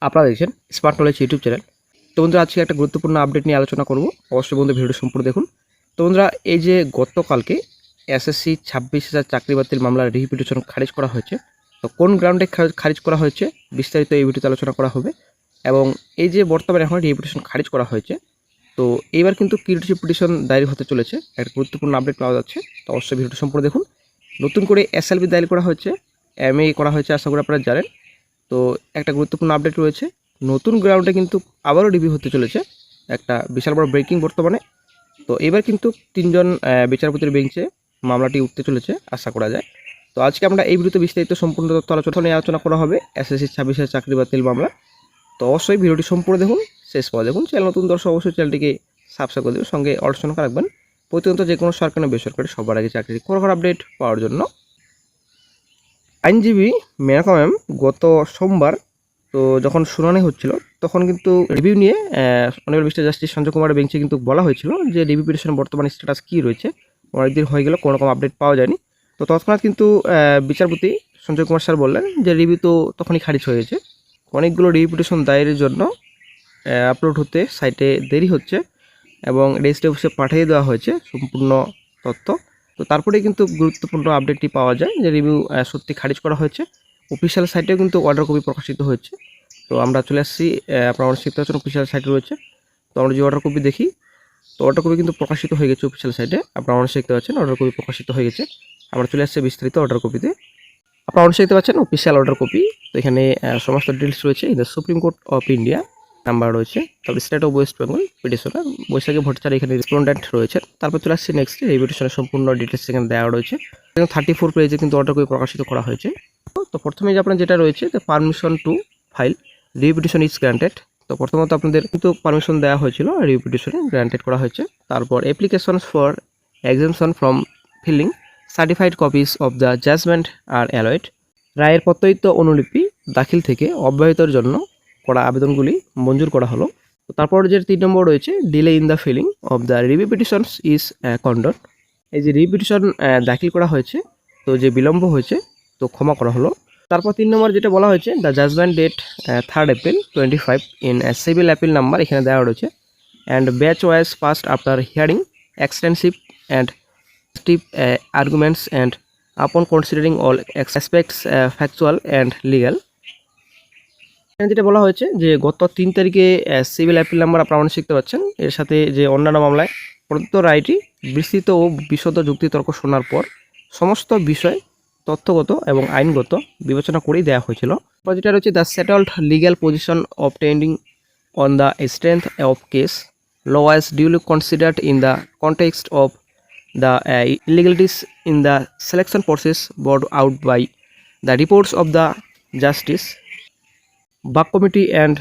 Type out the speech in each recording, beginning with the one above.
আপনারা দেখছেন smart knowledge YouTube channel তো বন্ধুরা, আজকে একটা গুরুত্বপূর্ণ আপডেট নিয়ে আলোচনা করব। অবশ্যই বন্ধু, ভিডিওটি সম্পূর্ণ দেখুন। তো বন্ধুরা, এই যে গতকালকে এসএসসি ছাব্বিশ হাজার চাকরি বাতিল মামলার রিপিটেশন খারিজ করা হয়েছে। তো কোন গ্রাউন্ডে খারিজ- করা হয়েছে, বিস্তারিত এই ভিডিওতে আলোচনা করা হবে। এবং এই যে বর্তমানে এখন রিপিটেশন খারিজ করা হয়েছে, তো এইবার কিন্তু কি রিপিটেশন দায়ের হতে চলেছে। একটা গুরুত্বপূর্ণ আপডেট পাওয়া যাচ্ছে। তো অবশ্যই ভিডিওটি সম্পূর্ণ দেখুন। নতুন করে এসএলবি দায়ের করা হয়েছে এমএ করা হয়েছে, আশা করি আপনারা জানেন। তো একটা গুরুত্বপূর্ণ আপডেট রয়েছে। নতুন গ্রাউন্ডে কিন্তু আবারও রিভিউ হতে চলেছে। একটা বিশাল বড় ব্রেকিং বর্তমানে। তো এবার কিন্তু তিনজন বিচারপতির বেঞ্চে মামলাটি উঠতে চলেছে, আশা করা যায়। তো আজকে আমরা এই ভিডিওতে বিস্তারিত সম্পূর্ণ তথ্য আলোচনা নিয়ে আলোচনা করা হবে। এসএসসি ছাব্বিশের চাকরি বাতিল মামলা। তো অবশ্যই ভিডিওটি সম্পূর্ণ দেখুন, শেষ পর দেখুন। চ্যানেল নতুন দর্শক, অবশ্যই চ্যানেলটিকে সাবস্ক্রাইব করে দেবেন। সঙ্গে আলোচনা রাখবেন। প্রতিনিয়ত যে কোনো সরকারি বেসরকারি সবার আগে চাকরির খবর আপডেট পাওয়ার জন্য। আইনজীবী মেনকা ম্যাম গত সোমবার, তো যখন শুনানি হচ্ছিল, তখন কিন্তু রিভিউ নিয়ে অনেক মিস্টার জাস্টিস সঞ্জয় কুমারের বেঞ্চে কিন্তু বলা হয়েছিল যে রিভিউ পিটিশন বর্তমানে স্ট্যাটাস কী রয়েছে অনেকদিন হয়ে গেল কোনো রকম আপডেট পাওয়া যায়নি। তো তৎক্ষণাৎ কিন্তু বিচারপতি সঞ্জয় কুমার স্যার বললেন যে রিভিউ তো তখনই খারিজ হয়েছে অনেকগুলো রিভিউ পিটিশন দায়েরের জন্য আপলোড হতে সাইটে দেরি হচ্ছে এবং রেজিস্ট্রি অফিসে পাঠিয়ে দেওয়া হয়েছে সম্পূর্ণ তথ্য। তো তারপরে কিন্তু গুরুত্বপূর্ণ আপডেটটি পাওয়া যায় যে রিভিউ সত্যি খারিজ করা হয়েছে। অফিসিয়াল সাইটেও কিন্তু অর্ডার কপি প্রকাশিত হয়েছে। তো আমরা চলে আসছি আপনারা শিখতে পারছেন অফিসিয়াল সাইট রয়েছে। তো আমরা যে অর্ডার কপি দেখি, তো অর্ডার কপি কিন্তু প্রকাশিত হয়ে গেছে অফিসিয়াল সাইটে আপনারা অনেক শিখতে পাচ্ছেন অর্ডার কপি প্রকাশিত হয়ে গেছে। আমরা চলে আসছি বিস্তারিত অর্ডার কপিতে আপনারা অনেক শিখতে পাচ্ছেন অফিসিয়াল অর্ডার কপি তো এখানে সমস্ত ডিটেলস রয়েছে in the supreme court of India number রয়েছে। তারপরে state of West Bengal petitioner Baishakhi Bhattacharya এখানে রেসপন্ডেন্ট রয়েছে। তারপর চলে আসছে নেক্সট এই পিটিশনের সম্পূর্ণ ডিটেলস এখানে দেওয়া রয়েছে। থার্টি ফোর পেজে কিন্তু অর্ডার কপি প্রকাশিত করা হয়েছে। তো প্রথমে যে আপনার যেটা রয়েছে permission to file repetition is granted তো প্রথমত আপনাদের কিন্তু পারমিশন দেওয়া হয়েছিল রিপিটিশনে গ্রান্টেড করা হয়েছে। তারপর application for exemption from filing certified copies of the judgment R allied রায়ের প্রত্যয়িত অনুলিপি দাখিল থেকে অব্যাহতের জন্য করা আবেদনগুলি মঞ্জুর করা হলো। তারপর যে তিন নম্বর রয়েছে delay in the filing of the review petitions is condone এই যে রিপিটিশন দাখিল করা হয়েছে, তো যে বিলম্ব হয়েছে, তো ক্ষমা করা হলো। তারপর তিন নম্বর যেটা বলা হয়েছে the judgment date third April twenty five in civil appeal number এখানে দেওয়া রয়েছে। And batch wise first after hearing extensive and steve arguments and upon considering all aspects factual and legal এখানে যেটা বলা হয়েছে যে গত তিন তারিখে সিভিল অ্যাপিল নাম্বার আপনারা অনেক শিখতে পাচ্ছেন। এর সাথে যে অন্যান্য মামলায় প্রদত্ত রায়টি বিস্তৃত ও বিশদ যুক্তিতর্ক শোনার পর সমস্ত বিষয় তথ্যগত এবং আইনগত বিবেচনা করেই দেওয়া হয়েছিল। যেটা রয়েছে the settled legal position of obtaining on the strength of case law wise duly considered in the context of the uh, in the selection selection process out by the reports reports the justice bug committee and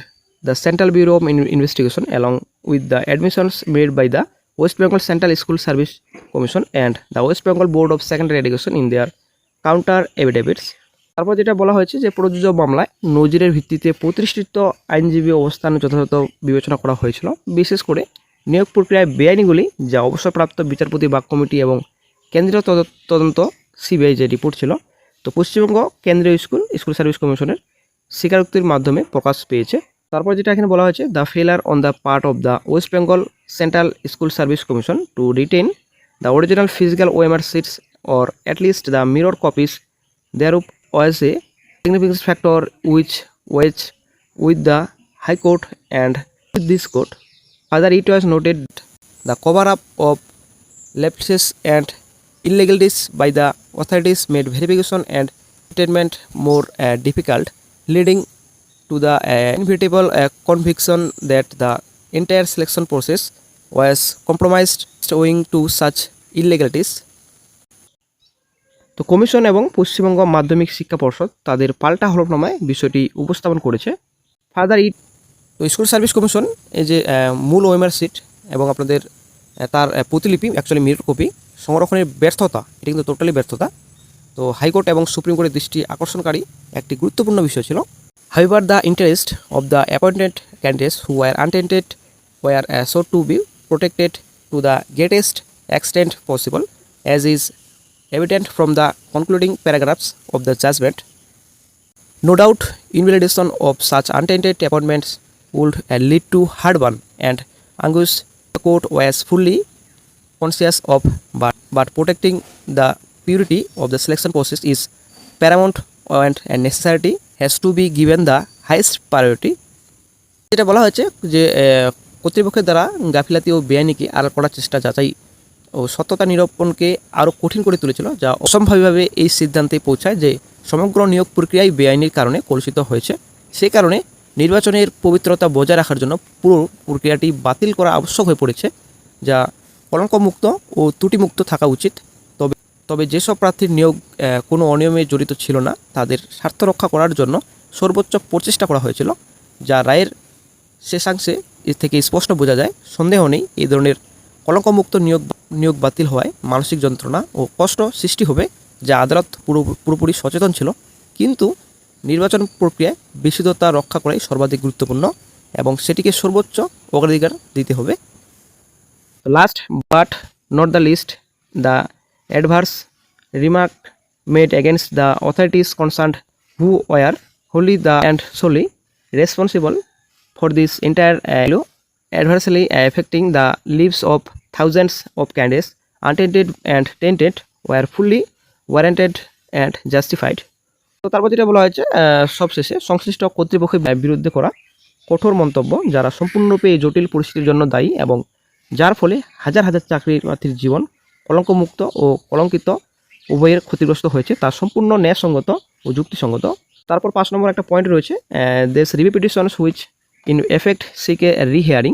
the central bureau of In- investigation along with the admissions made by the west bengal central school service commission and the west bengal board of secondary education in their counter affidavits তারপর যেটা বলা হয়েছে যে প্রযোজ্য মামলায় নজিরের ভিত্তিতে প্রতিষ্ঠিত আইনজীবী অবস্থান যথাযথ বিবেচনা করা হয়েছিল বিশেষ করে নিয়োগ প্রক্রিয়ায় বেআইনিগুলি যা অবসরপ্রাপ্ত বিচারপতি বা কমিটি এবং কেন্দ্রীয় তদন্ত সিবিআই যে রিপোর্ট ছিল তো পশ্চিমবঙ্গ কেন্দ্রীয় স্কুল স্কুল সার্ভিস কমিশনের স্বীকারোক্তির মাধ্যমে প্রকাশ পেয়েছে। তারপর যেটা এখানে বলা হয়েছে the failure on the part of the West Bengal central school service commission to retain the original physical OMR sheets or at least the mirror copies thereof was a significance factor which weighed with the high court and with this court further it was noted the cover up of lapses and illegalities by the authorities made verification and statement more difficult leading to the uh, inevitable uh, conviction that the entire selection process was compromised owing to such illegalities. তো commission এবং পশ্চিমবঙ্গ মাধ্যমিক শিক্ষা পর্ষদ তাদের পাল্টা হলফনামায় বিষয়টি উপস্থাপন করেছে ফার্দার ইট তো স্কুল সার্ভিস কমিশন এই যে মূল ওএমআর সিট এবং আপনাদের তার প্রতিলিপি অ্যাকচুয়ালি মিরর কপি সংরক্ষণের ব্যর্থতা এটা কিন্তু টোটালি ব্যর্থতা তো হাইকোর্ট এবং সুপ্রিম কোর্টের দৃষ্টি আকর্ষণকারী একটি গুরুত্বপূর্ণ বিষয় ছিল। However the interest of the appointed candidates who are untainted were so to be protected to the greatest extent possible as is evident from the concluding paragraphs of the judgment no doubt invalidation of such untainted appointments would lead to hard one and angus court was fully conscious of but but protecting the purity of the selection process is paramount and, and necessity has to be given the highest priority. যেটা বলা হয়েছে যে কর্তৃপক্ষের দ্বারা গাফিলাতি ও বেআইনিকে আড়াল করার চেষ্টা যাচাই ও সত্যতা নিরূপণকে আরও কঠিন করে তুলেছিল যা অসম্ভাবীভাবে এই সিদ্ধান্তে পৌঁছায় যে সমগ্র নিয়োগ প্রক্রিয়ায় বেআইনির কারণে কলুষিত হয়েছে সেই কারণে নির্বাচনের পবিত্রতা বজায় রাখার জন্য পুরো প্রক্রিয়াটি বাতিল করা আবশ্যক হয়ে পড়েছে যা কলঙ্কমুক্ত ও ত্রুটিমুক্ত থাকা উচিত তবে যেসব প্রার্থীর নিয়োগ কোনো অনিয়মে জড়িত ছিল না, তাদের স্বার্থ রক্ষা করার জন্য সর্বোচ্চ প্রচেষ্টা করা হয়েছিল, যা রায়ের শেষাংশে এর থেকে স্পষ্ট বোঝা যায়, সন্দেহ নেই এই ধরনের কলঙ্কমুক্ত নিয়োগ নিয়োগ বাতিল হওয়ায় মানসিক যন্ত্রণা ও কষ্ট সৃষ্টি হবে, যা আদালত পুরো, পুরোপুরি সচেতন ছিল, কিন্তু নির্বাচন প্রক্রিয়ায় বিশুদ্ধতা রক্ষা করাই সর্বাধিক গুরুত্বপূর্ণ এবং সেটিকে সর্বোচ্চ অগ্রাধিকার দিতে হবে। Last but not the least the adverse remark made against the authorities concern who were wholly the and solely responsible for this entire allow adversely affecting the lives of thousands of candidates untainted and tainted were fully warranted and justified তো তারপর যেটা বলা হয়েছে সবশেষে সংশ্লিষ্ট কর্তৃপক্ষের বিরুদ্ধে করা কঠোর মন্তব্য যারা সম্পূর্ণরূপে এই জটিল পরিস্থিতির জন্য দায়ী এবং যার ফলে হাজার হাজার চাকরির প্রার্থীর জীবন কলঙ্কমুক্ত ও কলঙ্কিত উভয়ের ক্ষতিগ্রস্ত হয়েছে। তা সম্পূর্ণ ন্যায়সঙ্গত ও যুক্তিসঙ্গত। তারপর পাঁচ নম্বর একটা পয়েন্ট রয়েছে। These repetitions which in effect seek a rehearing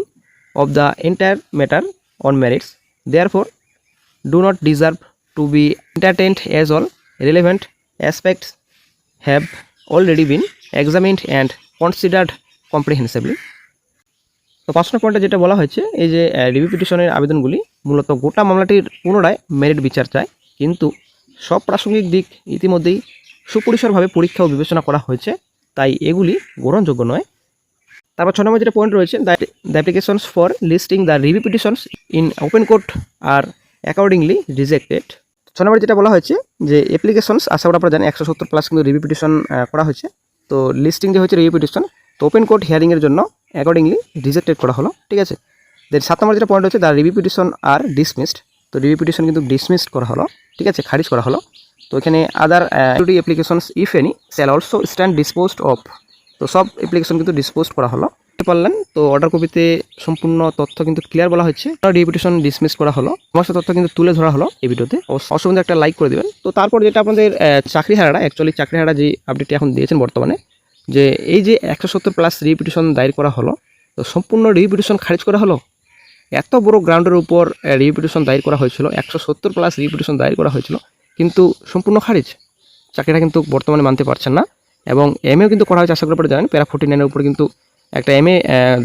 of the entire matter on merits therefore do not deserve to be entertained as all relevant aspects have already been examined and considered comprehensively তো পাঁচ নম্বর পয়েন্টে যেটা বলা হয়েছে, এই যে review পিটিশনের আবেদনগুলি মূলত গোটা মামলাটির পুনরায় মেরিট বিচার চায়। কিন্তু সব প্রাসঙ্গিক দিক ইতিমধ্যেই সুপরিসরভাবে পরীক্ষা ও বিবেচনা করা হয়েছে। তাই এগুলি গ্রহণযোগ্য নয়। তারপর ছ নম্বর যেটা পয়েন্ট রয়েছে the applications for listing the review petitions in open court are accordingly rejected ছ নম্বর যেটা বলা হয়েছে যে অ্যাপ্লিকেশনস আশা করা আপনারা জানেন, একশো সত্তর প্লাস কিন্তু রিভিউ পিটিশন করা হয়েছে। তো লিস্টিং যে হচ্ছে রিভিউ পিটিশন তো ওপেন কোর্ট হিয়ারিংয়ের জন্য অ্যাকর্ডিংলি রিজেক্টেড করা হলো। ঠিক আছে? দেন সাত নম্বর যেটা পয়েন্ট হচ্ছে the review petition are dismissed তো রিভিউ পিটিশন কিন্তু ডিসমিসড করা হলো ঠিক আছে খারিজ করা হলো। তো এখানে other applications if any shall also stand disposed of তো সব অ্যাপ্লিকেশন কিন্তু ডিসপোজ করা হলো। পারলেন? তো অর্ডার কপিতে সম্পূর্ণ তথ্য কিন্তু ক্লিয়ার বলা হচ্ছে ডিপিটেশন ডিসমিস করা হলো। সমস্ত তথ্য কিন্তু তুলে ধরা হলো এই ভিডিওতে। অসুবিধা একটা লাইক করে দেবেন। তো তারপর যেটা আপনাদের আহ, চাকরি হারাটা অ্যাকচুয়ালি চাকরি হারা যে আপডেটটি এখন দিয়েছেন বর্তমানে যে এই যে একশো সত্তর প্লাস রিপিটেশন দায়ের করা হলো তো সম্পূর্ণ রিপিটেশন খারিজ করা হলো? এত বড় গ্রাউন্ডের উপর রিপিটেশন দায়ের করা হয়েছিল, একশো সত্তর প্লাস রিপিটেশন দায়ের করা হয়েছিল, কিন্তু সম্পূর্ণ খারিজ। চাকরিটা কিন্তু বর্তমানে মানতে পারছেন না, এবং এমএও কিন্তু করা হয়েছে, আশা করি জানেন, প্যারা ফোর্টি নাইনের উপরে কিন্তু একটা এমএ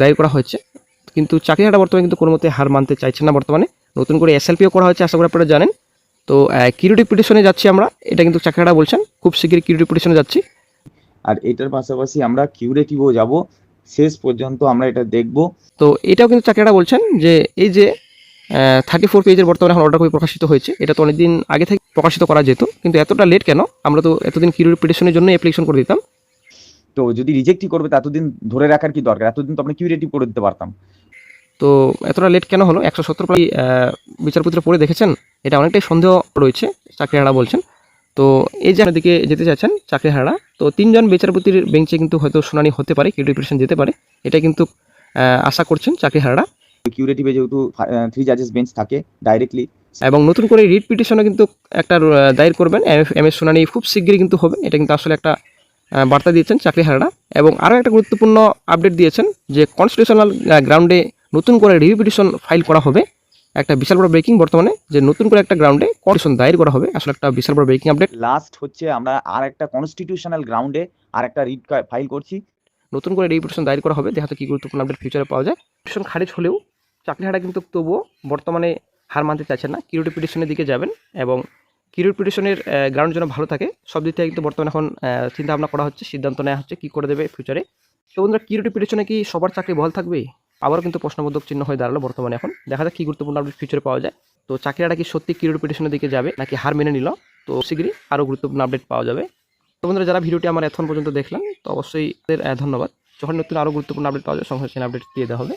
দায়ের করা হয়েছে। কিন্তু চাকরিটা বর্তমানে কিন্তু কোনো মতে হার মানতে চাইছেন না বর্তমানে। নতুন করে এসএলপিও করা হয়েছে, আশা করি আপনারা জানেন। তো কিউরিটি পিটিশনে যাচ্ছি আমরা, এটা কিন্তু চাকরিটা বলছেন, খুব শীঘ্রই কিউরিটি পিটিশনে যাচ্ছি। আর এটার পাশাপাশি আমরা কিউরেটিভও যাব। শেষ পর্যন্ত আমরা এটা দেখব। তো এটাও কিন্তু চাকরিটা বলছেন যে এই যে থার্টি ফোর পেজের বর্তমানে এখন অর্ডার কপি প্রকাশিত হয়েছে। এটা তো অনেকদিন আগে থেকে প্রকাশিত করা যেত কিন্তু এতটা লেট কেন? আমরা তো এতদিন কিউরিটি পিটিশনের জন্য অ্যাপ্লিকেশন করে দিতাম। তো যদি রিজেক্টই করবে তো এতদিন ধরে রাখার কি দরকার? এতদিন তো আমরা কিউরেটিভ করে দিতে পারতাম। তো এতটা লেট কেন হলো? একশো সত্তর প্রায় বিচারপতিরা পড়ে দেখেছেন? এটা অনেকটাই সন্দেহ রয়েছে চাকরিহারা বলছেন। তো এই যে দিকে যেতে চাচ্ছেন চাকরিহারা তো তিনজন বিচারপতির বেঞ্চে কিন্তু হয়তো শুনানি হতে পারে কিউরিটিফিকেশন যেতে পারে। এটা কিন্তু আশা করছেন চাকরিহারা কিউরেটিভে যেহেতু থ্রি জাজেস বেঞ্চ থাকে ডাইরেক্টলি এবং নতুন করে রিট পিটিশনে কিন্তু একটা দায়ের করবেন। এম এর শুনানি খুব শীঘ্রই কিন্তু হবে। এটা কিন্তু আসলে একটা বার্তা দিয়েছেন চাকরিহারারা এবং আরও একটা গুরুত্বপূর্ণ আপডেট দিয়েছেন যে কনস্টিটিউশনাল গ্রাউন্ডে নতুন করে রিভিউ পিটিশন ফাইল করা হবে। একটা বিশাল বড় ব্রেকিং বর্তমানে যে নতুন করে একটা গ্রাউন্ডে কন্ডিশন দায়ের করা হবে। আসলে একটা বিশাল বড় ব্রেকিং আপডেট লাস্ট হচ্ছে আমরা আর একটা কনস্টিটিউশনাল গ্রাউন্ডে আর একটা রিট ফাইল করছি। নতুন করে রিভিউ পিটিশন দায়ের করা হবে দেখা যাক কি গুরুত্বপূর্ণ আপডেট ফিউচারে পাওয়া যায়। পিটিশন খারিজ হলেও চাকরি চাকরিহারা কিন্তু তবুও বর্তমানে হার মানতে চাইছেন না। কিউরিটি পিটিশনের দিকে যাবেন এবং কিউরিটি পিটিশনের গ্রাউন্ড যেন ভালো থাকে সব দিক থেকে কিন্তু বর্তমানে এখন চিন্তা ভাবনা করা হচ্ছে সিদ্ধান্ত নেওয়া হচ্ছে কী করে দেবে ফিউচারে তো বন্ধুরা কিউরিটি পিটিশনে কি সবার চাকরি বহাল থাকবে আবারও কিন্তু প্রশ্নবোধক চিহ্ন হয়ে দাঁড়াল বর্তমানে এখন। দেখা যাক কী গুরুত্বপূর্ণ আপডেট ফিউচারে পাওয়া যায়। তো চাকরিটা কি সত্যি কি পিটিশনের দিকে যাবে, নাকি হার মেনে নিল? তো শীঘ্রই আরও গুরুত্বপূর্ণ আপডেট পাওয়া যাবে। তো বন্ধুরা, যারা ভিডিওটি আমার এখন পর্যন্ত দেখলাম তো অবশ্যই ধন্যবাদ। যখন নতুন আরও গুরুত্বপূর্ণ আপডেট পাওয়া যায় সঙ্গে আপডেট দিয়ে দেওয়া হবে।